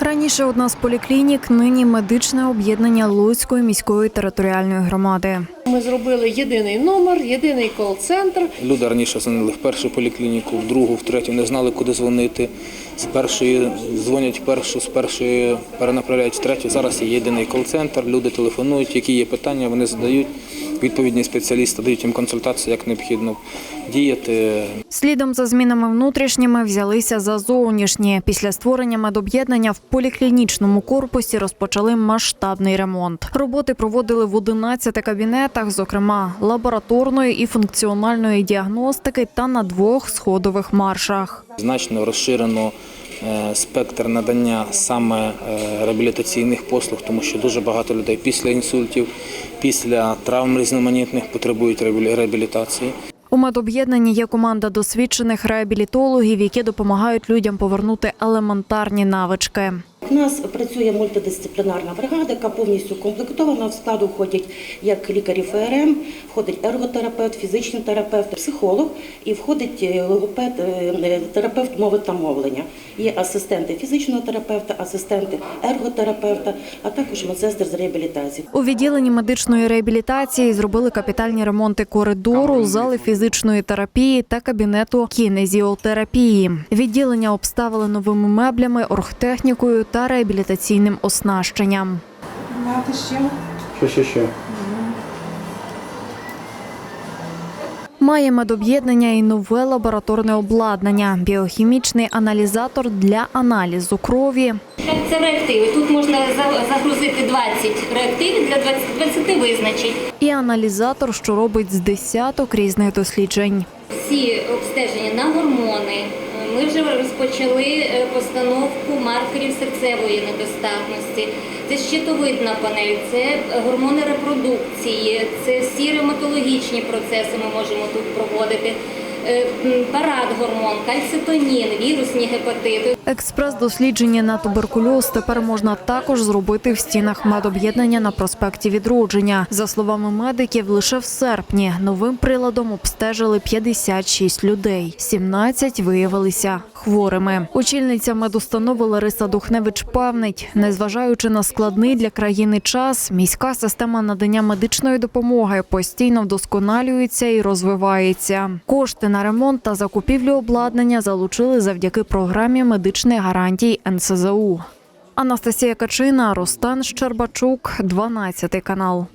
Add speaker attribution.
Speaker 1: Раніше одна з поліклінік, нині медичне об'єднання Луцької міської територіальної громади.
Speaker 2: Ми зробили єдиний номер, єдиний кол-центр.
Speaker 3: Люди раніше дзвонили в першу поліклініку, в другу, в третю, не знали, куди дзвонити. З першої дзвонять першу, з першої перенаправляють в третю. Зараз є єдиний кол-центр, люди телефонують, які є питання, вони задають. Відповідні спеціалісти дають їм консультації, як необхідно діяти.
Speaker 1: Слідом за змінами внутрішніми взялися за зовнішні. Після створення медоб'єднання в поліклінічному корпусі розпочали масштабний ремонт. Роботи проводили в 11 кабінетах, зокрема лабораторної і функціональної діагностики та на двох сходових маршах.
Speaker 3: Значно розширено е, спектр надання саме е, реабілітаційних послуг, тому що дуже багато людей після інсультів, після травм різноманітних потребують реабілі- реабілітації.
Speaker 1: У медоб'єднанні є команда досвідчених реабілітологів, які допомагають людям повернути елементарні навички.
Speaker 4: У нас працює мультидисциплінарна бригада, яка повністю комплектована. В складу входять як лікарі ФРМ, входить ерготерапевт, фізичний терапевт, психолог і входить е, логопед, е, терапевт мови та мовлення. Є асистенти фізичного терапевта, асистенти ерготерапевта, а також медсестер з реабілітації.
Speaker 1: У відділенні медичної реабілітації зробили капітальні ремонти коридору, зали фізичної терапії та кабінету кінезіотерапії. Відділення обставили новими меблями, оргтехнікою та реабілітаційним оснащенням.
Speaker 3: Що, що, що?
Speaker 1: Має медоб'єднання і нове лабораторне обладнання, біохімічний аналізатор для аналізу крові,
Speaker 5: Це реактиви. Тут можна загрузити 20 реактивів для 20, 20 визначень.
Speaker 1: і аналізатор, що робить з десяток різних досліджень.
Speaker 5: Всі обстеження на гормони. Ми вже розпочали е, постановку маркерів серцевої недостатності. Це щитовидна панель, це гормони репродукції, це всі ревматологічні процеси ми можемо тут проводити. Парад гормон, кальцитонін, вірусні гепатити.
Speaker 1: Експрес-дослідження на туберкульоз тепер можна також зробити в стінах медоб'єднання на проспекті Відродження. За словами медиків, лише в серпні новим приладом обстежили 56 людей. 17 виявилися хворими. Очільниця медустанови Лариса Духневич певнить, незважаючи на складний для країни час, міська система надання медичної допомоги постійно вдосконалюється і розвивається. Кошти на ремонт та закупівлю обладнання залучили завдяки програмі медичних гарантій НСЗУ. Анастасія Качина, Рустан Щербачук, 12 канал.